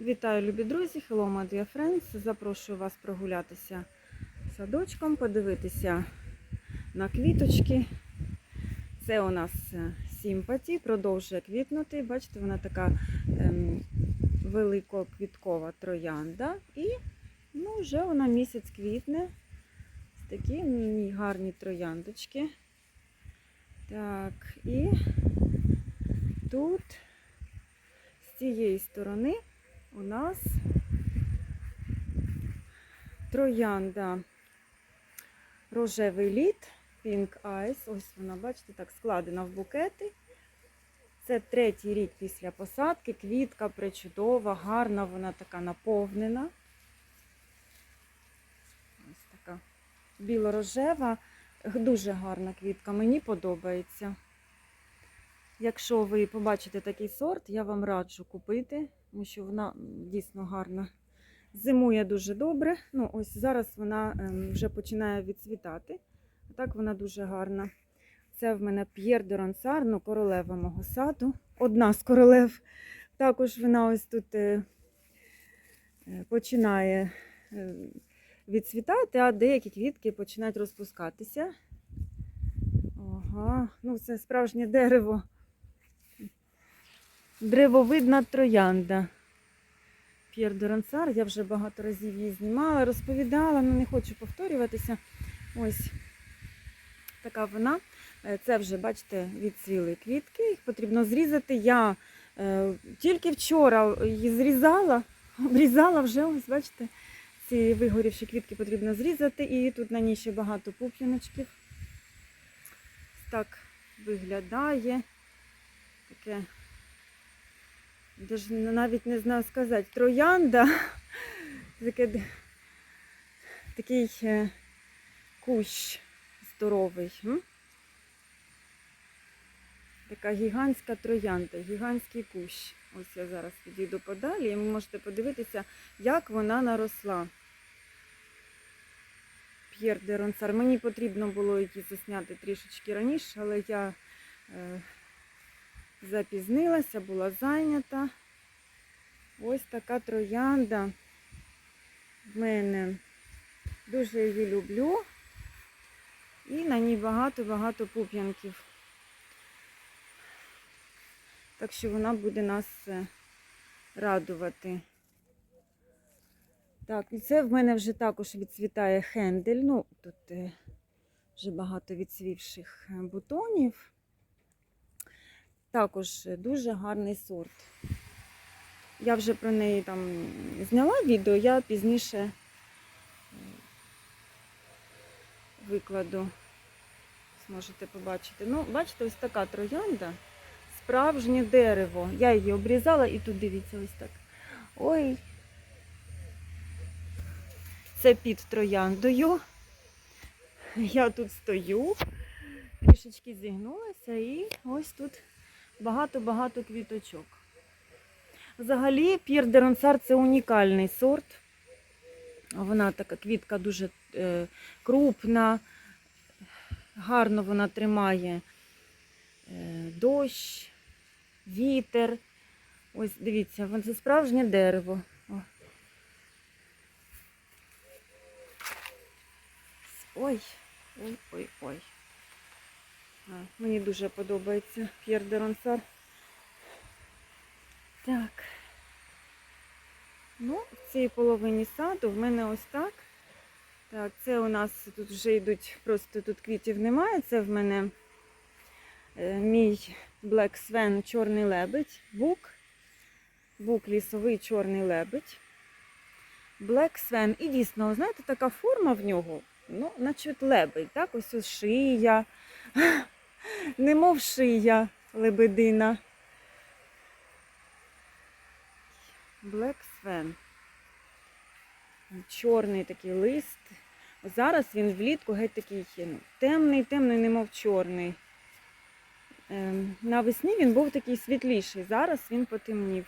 Вітаю, любі друзі! Hello, my dear friends! Запрошую вас прогулятися садочком, подивитися на квіточки. Це у нас сімпаті, продовжує квітнути. Бачите, вона така ем, великоквіткова троянда. І ну, вже вона місяць квітне. Такі гарні трояндочки. Так, і тут з цієї сторони у нас троянда рожевий лід, Pink Eyes. Ось вона, бачите, так складена в букети. Це третій рік після посадки. Квітка причудова, гарна, вона така наповнена. Ось така біло-рожева. Дуже гарна квітка, мені подобається. Якщо ви побачите такий сорт, я вам раджу купити, тому що вона дійсно гарна. Зимує дуже добре. Ну, ось зараз вона ем, вже починає відцвітати. Так вона дуже гарна. Це в мене П'єр де Ронсар, ну, королева мого саду. Одна з королев. Також вона ось тут е, е, починає е, відцвітати, а деякі квітки починають розпускатися. Ага, ну це справжнє дерево. Древовидна троянда. П'єр де Ронсар, я вже багато разів її знімала, розповідала, але не хочу повторюватися. Ось така вона. Е, Це вже, бачите, відцвіли квітки, їх потрібно зрізати. Я е, тільки вчора її зрізала, обрізала вже, ось бачите, ці вигорівші квітки потрібно зрізати. І тут на ній ще багато пуп'яночків. Так виглядає. Таке Даже навіть не знаю сказати. Троянда. Таке, д- такий е, кущ здоровий. Така гігантська троянда, гігантський кущ. Ось я зараз підійду подалі, і ви можете подивитися, як вона наросла. П'єр де Ронсар. Мені потрібно було її засняти трішечки раніше, але я е, запізнилася, була зайнята. Ось така троянда в мене. Дуже її люблю. І на ній багато-багато пуп'янків. Так що вона буде нас е, радувати. Так, і це в мене вже також відцвітає хендель. Ну, тут е, вже багато відцвівших е, бутонів. Також дуже гарний сорт. Я вже про неї там зняла відео, я пізніше е, викладу, зможете побачити. Ну, бачите, ось така троянда, справжнє дерево. Я її обрізала і тут дивіться ось так. Ой. Це під трояндою. Я тут стою, трішечки зігнулася і ось тут багато-багато квіточок. Взагалі, П'єр де Ронсар це унікальний сорт. Вона така квітка дуже е, крупна, гарно вона тримає е, дощ, вітер. Ось дивіться, це справжнє дерево. Ой, ой, ой, ой. А, мені дуже подобається П'єр де Ронсар. Так. Ну, в цій половині саду в мене ось так. Так, це у нас тут вже йдуть, просто тут квітів немає. Це в мене е, мій Black Swan чорний лебедь, бук. Бук лісовий чорний лебедь. Black Swan. І дійсно, знаєте, така форма в нього, ну, наче лебедь, так? Ось ось шия. Немов шия лебедина. Black Swan. Чорний такий лист. Зараз він влітку геть такий ну, темний, темний, немов чорний. Ем, навесні він був такий світліший. Зараз він потемнів.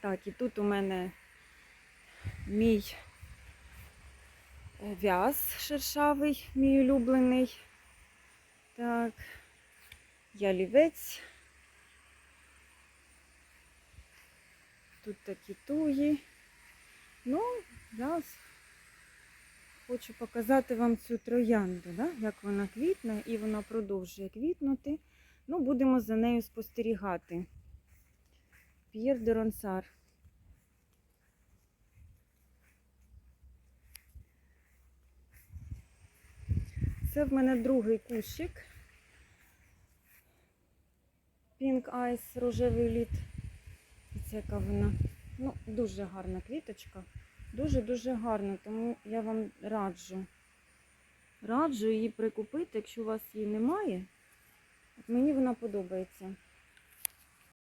Так, і тут у мене мій е, в'яз шершавий, мій улюблений. Так, ялівець. Тут такі туї. Ну, я хочу показати вам цю троянду, да? як вона квітне і вона продовжує квітнути. Ну, будемо за нею спостерігати. П'єр де Ронсар. Це в мене другий кущик. Pink Ice, рожевий лід. Це яка вона. Ну, дуже гарна квіточка. Дуже-дуже гарна, тому я вам раджу. Раджу її прикупити, якщо у вас її немає. От мені вона подобається.